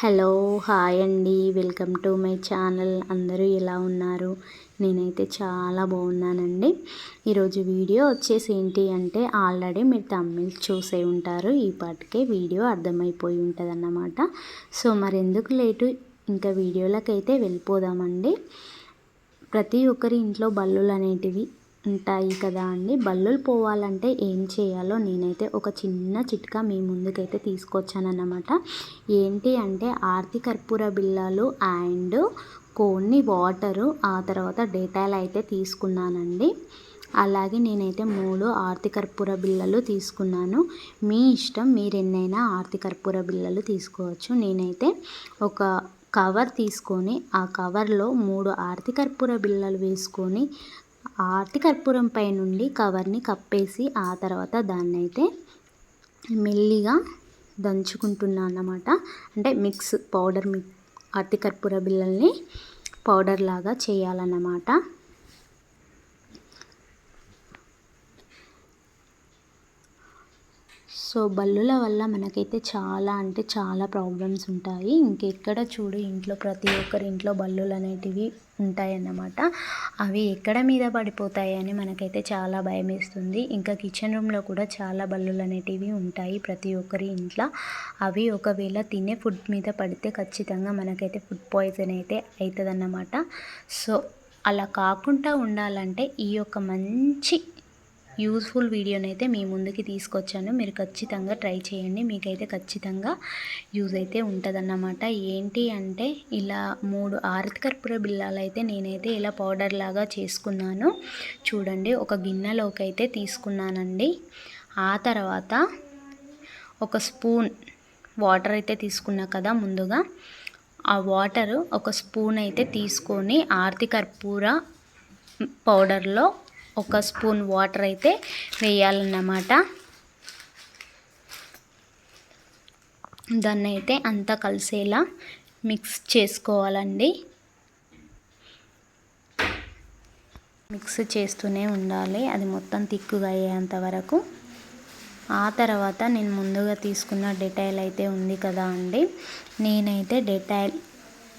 Hello hi అండి. Welcome to my channel. అందరూ ఎలా ఉన్నారు? నేనైతే చాలా బాగున్నానండి. ఈరోజు వీడియో వచ్చేసి ఏంటి అంటే ఆల్రెడీ మీరు తమిళ్ చూసే ఉంటారు. ఈ పాటికే వీడియో అర్థమైపోయి ఉంటుంది అన్నమాట సో మరి ఎందుకు లేటు? ఇంకా వీడియోలకైతే వెళ్ళిపోదామండి. ప్రతి ఒక్కరి ఇంట్లో బల్లులు అనేటివి ఉంటాయి కదా అండి. బల్లులు పోవాలంటే ఏం చేయాలో నేనైతే ఒక చిన్న చిట్కా మీ ముందుకైతే తీసుకొచ్చానన్నమాట. ఏంటి అంటే ఆర్తి కర్పూర బిళ్ళలు అండ్ కొన్ని వాటరు ఆ తర్వాత డేటాలు అయితే తీసుకున్నానండి. అలాగే నేనైతే మూడు ఆర్తి కర్పూర బిళ్ళలు తీసుకున్నాను. మీ ఇష్టం మీరు ఎన్నైనా ఆర్తి కర్పూర బిళ్ళలు తీసుకోవచ్చు. నేనైతే ఒక కవర్ తీసుకొని ఆ కవర్లో మూడు ఆర్తి కర్పూర బిళ్ళలు వేసుకొని ఆర్తి కర్పూరం పై నుండి కవర్ని కప్పేసి ఆ తర్వాత దాన్ని అయితే మెల్లిగా దంచుకుంటున్నాను అన్నమాట. అంటే మిక్స్ పౌడర్ మిక్ అరటి కర్పూర బిళ్ళల్ని పౌడర్ లాగా చేయాలన్నమాట. సో బల్లుల వల్ల మనకైతే చాలా అంటే చాలా ప్రాబ్లమ్స్ ఉంటాయి. ఇంకెక్కడ చూడు ఇంట్లో ప్రతి ఒక్కరి ఇంట్లో బల్లులు అనేటివి ఉంటాయన్నమాట. అవి ఎక్కడ మీద పడిపోతాయి అని మనకైతే చాలా భయం వేస్తుంది. ఇంకా కిచెన్ రూమ్లో కూడా చాలా బల్లులు అనేటివి ఉంటాయి ప్రతి ఒక్కరి ఇంట్లో. అవి ఒకవేళ తినే ఫుడ్ మీద పడితే ఖచ్చితంగా మనకైతే ఫుడ్ పాయిజన్ అయితే అవుతుందన్నమాట సో అలా కాకుండా ఉండాలంటే ఈ యొక్క మంచి యూస్ఫుల్ వీడియోని అయితే మీ ముందుకి తీసుకొచ్చాను. మీరు ఖచ్చితంగా ట్రై చేయండి. మీకైతే ఖచ్చితంగా యూజ్ అయితే ఉంటుందన్నమాట. ఏంటి అంటే ఇలా మూడు ఆరతి కర్పూర అయితే నేనైతే ఇలా పౌడర్ లాగా చేసుకున్నాను. చూడండి ఒక గిన్నెలోకి అయితే తీసుకున్నానండి. ఆ తర్వాత ఒక స్పూన్ వాటర్ అయితే తీసుకున్నా కదా ముందుగా. ఆ వాటర్ ఒక స్పూన్ అయితే తీసుకొని ఆర్తి కర్పూర పౌడర్లో ఒక స్పూన్ వాటర్ అయితే వేయాలన్నమాట. దాన్ని అయితే అంతా కలిసేలా మిక్స్ చేసుకోవాలండి. మిక్స్ చేస్తూనే ఉండాలి. అది మొత్తం తిక్కుగా అయ్యేంత వరకు. ఆ తర్వాత నేను ముందుగా తీసుకున్న డెటాయిల్ అయితే ఉంది కదా అండి. నేనైతే డెటాయిల్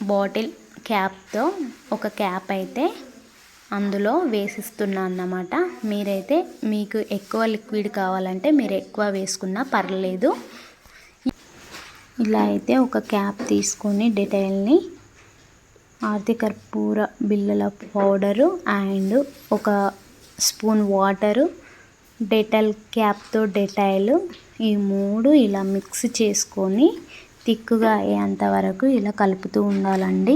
బాటిల్ క్యాప్తో ఒక క్యాప్ అయితే అందులో వేసిస్తున్నా అన్నమాట. మీరైతే మీకు ఎక్కువ లిక్విడ్ కావాలంటే మీరు ఎక్కువ వేసుకున్నా పర్లేదు. ఇలా అయితే ఒక క్యాప్ తీసుకొని డెటైల్ని ఆర్తికర్పూర బిళ్ళల పౌడరు అండ్ ఒక స్పూన్ వాటరు డెటల్ క్యాప్తో డెటైల్ ఈ మూడు ఇలా మిక్స్ చేసుకొని తిక్కుగా అయ్యేంత వరకు ఇలా కలుపుతూ ఉండాలండి.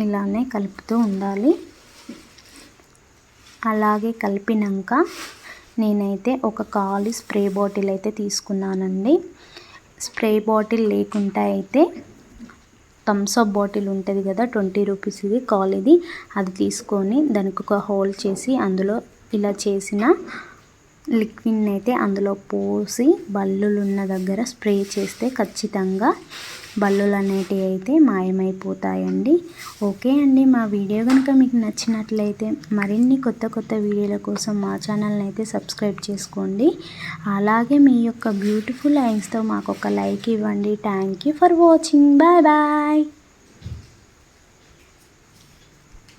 ఇలానే కలుపుతూ ఉండాలి. అలాగే కలిపినాక నేనైతే ఒక ఖాళీ స్ప్రే బాటిల్ అయితే తీసుకున్నానండి. స్ప్రే బాటిల్ లేకుండా అయితే థమ్స్అప్ బాటిల్ ఉంటుంది కదా ట్వంటీ రూపీస్ది ఇది. అది తీసుకొని దానికి ఒక హోల్ చేసి అందులో ఇలా చేసిన లిక్విడ్ని అయితే అందులో పోసి బల్లులు ఉన్న దగ్గర స్ప్రే చేస్తే ఖచ్చితంగా బల్లులు అనేటివి అయితే మాయమైపోతాయండి. ఓకే అండి మా వీడియో కనుక మీకు నచ్చినట్లయితే మరిన్ని కొత్త కొత్త వీడియోల కోసం మా ఛానల్ని అయితే సబ్స్క్రైబ్ చేసుకోండి. అలాగే మీ యొక్క బ్యూటిఫుల్ లైన్స్తో మాకు ఒక లైక్ ఇవ్వండి. Thank you for watching. Bye bye.